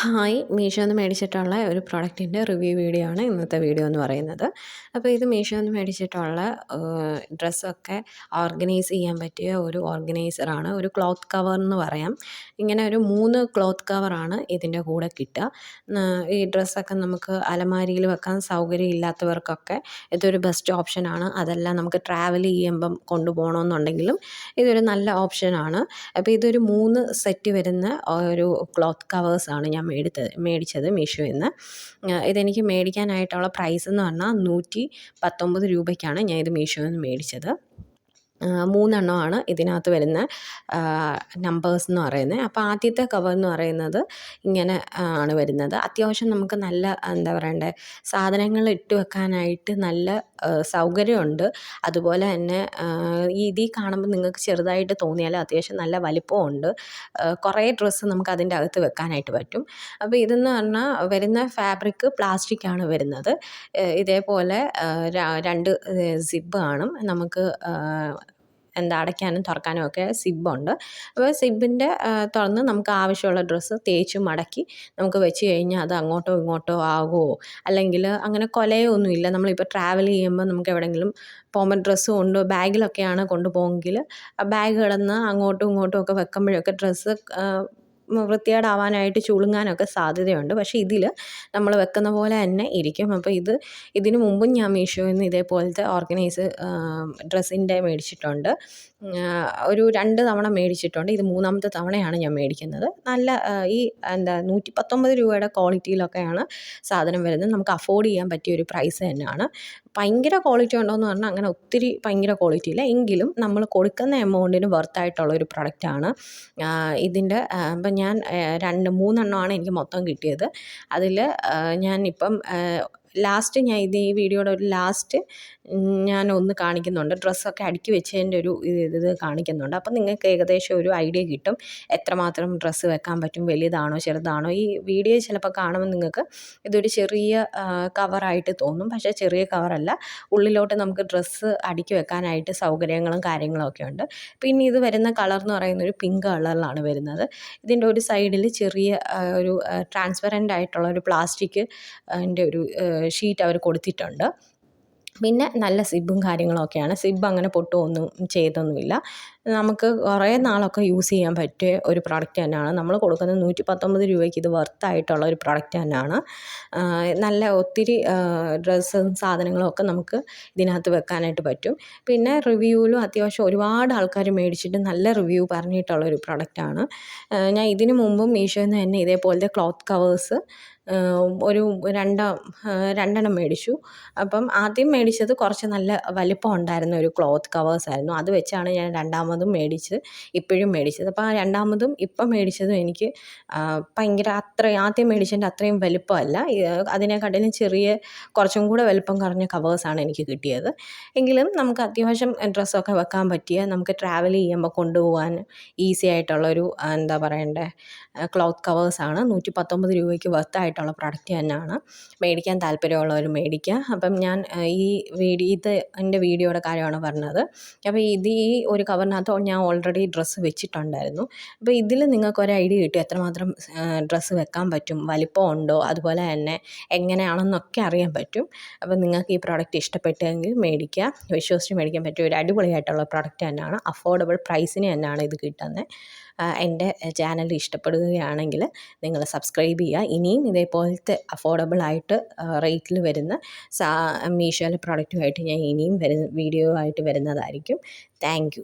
Hi Meesho നിന്ന് മേടിച്ചിട്ടുള്ള ഒരു പ്രോഡക്റ്റിന്റെ review video ആണ് ഇന്നത്തെ വീഡിയോ എന്ന് പറയുന്നത്. അപ്പോൾ ഇത് മീഷോ നിന്ന് മേടിച്ചിട്ടുള്ള ഡ്രസ്സൊക്കെ ഓർഗനൈസ് ചെയ്യാൻ പറ്റിയ ഒരു ഓർഗനൈസറാണ്. ഒരു ക്ലോത്ത് കവർ എന്ന് പറയാം. ഇങ്ങനെ ഒരു മൂന്ന് ക്ലോത്ത് കവറാണ് ഇതിന്റെ കൂടെ കിട്ടുക. ഈ ഡ്രസ്സൊക്കെ നമുക്ക് അലമാരിയിൽ വെക്കാൻ സൗകര്യം ഇല്ലാത്തവർക്കൊക്കെ ഇതൊരു ബെസ്റ്റ് ഓപ്ഷനാണ്. അതല്ല നമുക്ക് ട്രാവൽ ചെയ്യുമ്പം കൊണ്ടുപോകണമെന്നുണ്ടെങ്കിലും ഇതൊരു നല്ല ഓപ്ഷനാണ്. അപ്പോൾ ഇതൊരു മൂന്ന് സെറ്റ് വരുന്ന ഒരു ക്ലോത്ത് കവേഴ്സാണ് ഞാൻ മേടിത്തത് മേടിച്ചത് മീഷോയിൽ നിന്ന്. ഇതെനിക്ക് മേടിക്കാനായിട്ടുള്ള പ്രൈസ് എന്ന് പറഞ്ഞാൽ നൂറ്റി പത്തൊമ്പത് രൂപയ്ക്കാണ് ഞാൻ ഇത് മീഷോയിൽ നിന്ന് മേടിച്ചത്. മൂന്നെണ്ണമാണ് ഇതിനകത്ത് വരുന്ന നമ്പേഴ്സ് എന്ന് പറയുന്നത്. അപ്പോൾ ആദ്യത്തെ കവർ എന്ന് പറയുന്നത് ഇങ്ങനെ ആണ് വരുന്നത്. അത്യാവശ്യം നമുക്ക് നല്ല എന്താ പറയണ്ടേ സാധനങ്ങൾ ഇട്ട് വെക്കാനായിട്ട് നല്ല സൗകര്യമുണ്ട്. അതുപോലെ തന്നെ ഈ ഇതിൽ കാണുമ്പോൾ നിങ്ങൾക്ക് ചെറുതായിട്ട് തോന്നിയാലും അത്യാവശ്യം നല്ല വലിപ്പമുണ്ട് കുറേ ഡ്രസ്സ് നമുക്ക് അതിന്റെ അകത്ത് വെക്കാനായിട്ട് പറ്റും. അപ്പോൾ ഇതെന്ന് പറഞ്ഞാൽ വരുന്ന ഫാബ്രിക് പ്ലാസ്റ്റിക് ആണ് വരുന്നത് ഇതേപോലെ രണ്ട് സിബ് കാണും. നമുക്ക് എന്താ അടയ്ക്കാനും തുറക്കാനും ഒക്കെ സിബുണ്ട്. അപ്പോൾ സിബിന്റെ തുറന്ന് നമുക്ക് ആവശ്യമുള്ള ഡ്രസ്സ് തേച്ച് മടക്കി നമുക്ക് വെച്ച് കഴിഞ്ഞാൽ അത് അങ്ങോട്ടോ ഇങ്ങോട്ടോ ആകുമോ അല്ലെങ്കിൽ അങ്ങനെ കൊലയൊന്നുമില്ല നമ്മളിപ്പോൾ ട്രാവൽ ചെയ്യുമ്പോൾ നമുക്ക് എവിടെയെങ്കിലും പോകുമ്പോൾ ഡ്രസ്സ് കൊണ്ട് ബാഗിലൊക്കെയാണ് കൊണ്ടുപോകുമെങ്കിൽ ബാഗ് കിടന്ന് അങ്ങോട്ടും ഇങ്ങോട്ടും ഒക്കെ വെക്കുമ്പോഴൊക്കെ ഡ്രസ്സ് വൃത്തികേടാവാനായിട്ട് ചുളുങ്ങാനൊക്കെ സാധ്യതയുണ്ട്. പക്ഷേ ഇതിൽ നമ്മൾ വെക്കുന്ന പോലെ തന്നെ ഇരിക്കും. അപ്പോൾ ഇത് ഇതിനു മുമ്പും ഞാൻ മീഷോയിൽ നിന്ന് ഇതേപോലത്തെ ഓർഗനൈസ് ഡ്രസ്സിന്റെ മേടിച്ചിട്ടുണ്ട്. ഒരു രണ്ട് തവണ മേടിച്ചിട്ടുണ്ട്. ഇത് മൂന്നാമത്തെ തവണയാണ് ഞാൻ മേടിക്കുന്നത്. നല്ല ഈ എന്താ നൂറ്റി പത്തൊമ്പത് രൂപയുടെ ക്വാളിറ്റിയിലൊക്കെയാണ് സാധനം വരുന്നത്. നമുക്ക് അഫോർഡ് ചെയ്യാൻ പറ്റിയ ഒരു പ്രൈസ് തന്നെയാണ്. ഭയങ്കര ക്വാളിറ്റി ഉണ്ടോയെന്ന് പറഞ്ഞാൽ അങ്ങനെ ഒത്തിരി ഭയങ്കര ക്വാളിറ്റി ഇല്ല. എങ്കിലും നമ്മൾ കൊടുക്കുന്ന എമൗണ്ടിന് വർത്തായിട്ടുള്ള ഒരു പ്രൊഡക്റ്റാണ് ഇതിന്റെ ഇപ്പം ഞാൻ രണ്ട് മൂന്നെണ്ണമാണ് എനിക്ക് മൊത്തം കിട്ടിയത്. അതിൽ ഞാൻ ഇപ്പം ലാസ്റ്റ് ഞാൻ ഇത് ഈ വീഡിയോയുടെ ഒരു ലാസ്റ്റ് ഞാൻ ഒന്ന് കാണിക്കുന്നുണ്ട്. ഡ്രസ്സൊക്കെ അടുക്കി വെച്ചതിന്റെ ഒരു ഇത് കാണിക്കുന്നുണ്ട്. അപ്പം നിങ്ങൾക്ക് ഏകദേശം ഒരു ഐഡിയ കിട്ടും. എത്രമാത്രം ഡ്രസ്സ് വെക്കാൻ പറ്റും? വലിയതാണോ ചെറുതാണോ? ഈ വീഡിയോ ചിലപ്പോൾ കാണുമ്പോൾ നിങ്ങൾക്ക് ഇതൊരു ചെറിയ കവറായിട്ട് തോന്നും. പക്ഷേ ചെറിയ കവറല്ല. ഉള്ളിലോട്ട് നമുക്ക് ഡ്രസ്സ് അടുക്കി വെക്കാനായിട്ട് സൗകര്യങ്ങളും കാര്യങ്ങളും ഒക്കെ ഉണ്ട്. പിന്നെ ഇത് വരുന്ന കളർ എന്ന് പറയുന്ന ഒരു പിങ്ക് കളറിലാണ് വരുന്നത്. ഇതിന്റെ ഒരു സൈഡിൽ ചെറിയ ഒരു ട്രാൻസ്പെറന്റ് ആയിട്ടുള്ള ഒരു പ്ലാസ്റ്റിക് ഒരു ഷീറ്റ് അവർ കൊടുത്തിട്ടുണ്ട്. പിന്നെ നല്ല സിബും കാര്യങ്ങളൊക്കെയാണ്. സിബ് അങ്ങനെ പൊട്ടുമൊന്നും ചെയ്തൊന്നുമില്ല. നമുക്ക് കുറേ നാളൊക്കെ യൂസ് ചെയ്യാൻ പറ്റിയ ഒരു പ്രോഡക്റ്റ് തന്നെയാണ്. നമ്മൾ കൊടുക്കുന്ന നൂറ്റി പത്തൊമ്പത് രൂപയ്ക്ക് ഇത് വർത്തായിട്ടുള്ള ഒരു പ്രോഡക്റ്റ് തന്നെയാണ്. നല്ല ഒത്തിരി ഡ്രസ്സും സാധനങ്ങളും ഒക്കെ നമുക്ക് ഇതിനകത്ത് വെക്കാനായിട്ട് പറ്റും. പിന്നെ റിവ്യൂവിലും അത്യാവശ്യം ഒരുപാട് ആൾക്കാർ മേടിച്ചിട്ട് നല്ല റിവ്യൂ പറഞ്ഞിട്ടുള്ള ഒരു പ്രൊഡക്റ്റാണ് ഞാൻ ഇതിനു മുമ്പും മീഷോയിൽ നിന്ന് തന്നെ ഇതേപോലത്തെ ക്ലോത്ത് കവേഴ്സ് ഒരു രണ്ടാം രണ്ടെണ്ണം മേടിച്ചു. അപ്പം ആദ്യം മേടിച്ചത് കുറച്ച് നല്ല വലിപ്പം ഉണ്ടായിരുന്ന ഒരു ക്ലോത്ത് കവേഴ്സ് ആയിരുന്നു. അത് വെച്ചാണ് ഞാൻ രണ്ടാമതും മേടിച്ചത് ഇപ്പോഴും മേടിച്ചത്. അപ്പം ആ രണ്ടാമതും ഇപ്പം മേടിച്ചതും എനിക്ക് ഭയങ്കര അത്ര ആദ്യം മേടിച്ചതിന്റെ അത്രയും വലിപ്പമല്ല. അതിനെക്കാട്ടിലും ചെറിയ കുറച്ചും കൂടെ വലിപ്പം കുറഞ്ഞ കവേഴ്സാണ് എനിക്ക് കിട്ടിയത്. എങ്കിലും നമുക്ക് അത്യാവശ്യം ഡ്രസ്സൊക്കെ വെക്കാൻ പറ്റിയ നമുക്ക് ട്രാവൽ ചെയ്യുമ്പോൾ കൊണ്ടുപോകാൻ ഈസി ആയിട്ടുള്ളൊരു എന്താ പറയണ്ടേ ക്ലോത്ത് കവേഴ്സാണ് നൂറ്റി പത്തൊമ്പത് രൂപയ്ക്ക് വർത്തായിട്ട് ആയിട്ടുള്ള പ്രൊഡക്റ്റ് തന്നെയാണ്. മേടിക്കാൻ താല്പര്യമുള്ളവർ മേടിക്കുക. അപ്പം ഞാൻ ഈ വീഡിയോ ഇത് എന്റെ വീഡിയോയുടെ കാര്യമാണ് പറഞ്ഞത്. അപ്പോൾ ഇത് ഈ ഒരു കവറിനകത്ത് ഞാൻ ഓൾറെഡി ഡ്രസ്സ് വെച്ചിട്ടുണ്ടായിരുന്നു. അപ്പോൾ ഇതിൽ നിങ്ങൾക്ക് ഒരു ഐഡിയ കിട്ടും. എത്രമാത്രം ഡ്രസ്സ് വെക്കാൻ പറ്റും? വലിപ്പം ഉണ്ടോ? അതുപോലെ തന്നെ എങ്ങനെയാണെന്നൊക്കെ അറിയാൻ പറ്റും. അപ്പം നിങ്ങൾക്ക് ഈ പ്രോഡക്റ്റ് ഇഷ്ടപ്പെട്ടെങ്കിൽ മേടിക്കുക. വിശ്വസിച്ച് മേടിക്കാൻ പറ്റിയ ഒരു അടിപൊളിയായിട്ടുള്ള പ്രോഡക്റ്റ് തന്നെയാണ്. അഫോർഡബിൾ പ്രൈസിന് തന്നെയാണ് ഇത് കിട്ടുന്നത്. എന്റെ ചാനൽ ഇഷ്ടപ്പെടുകയാണെങ്കിൽ നിങ്ങൾ സബ്സ്ക്രൈബ് ചെയ്യുക. ഇനിയും ഇതേപോലത്തെ അഫോർഡബിൾ ആയിട്ട് റേറ്റിൽ വരുന്ന സാ മീഷോയിലെ പ്രൊഡക്റ്റുമായിട്ട് ഞാൻ ഇനിയും വരുന്ന വീഡിയോ ആയിട്ട് വരുന്നതായിരിക്കും. താങ്ക്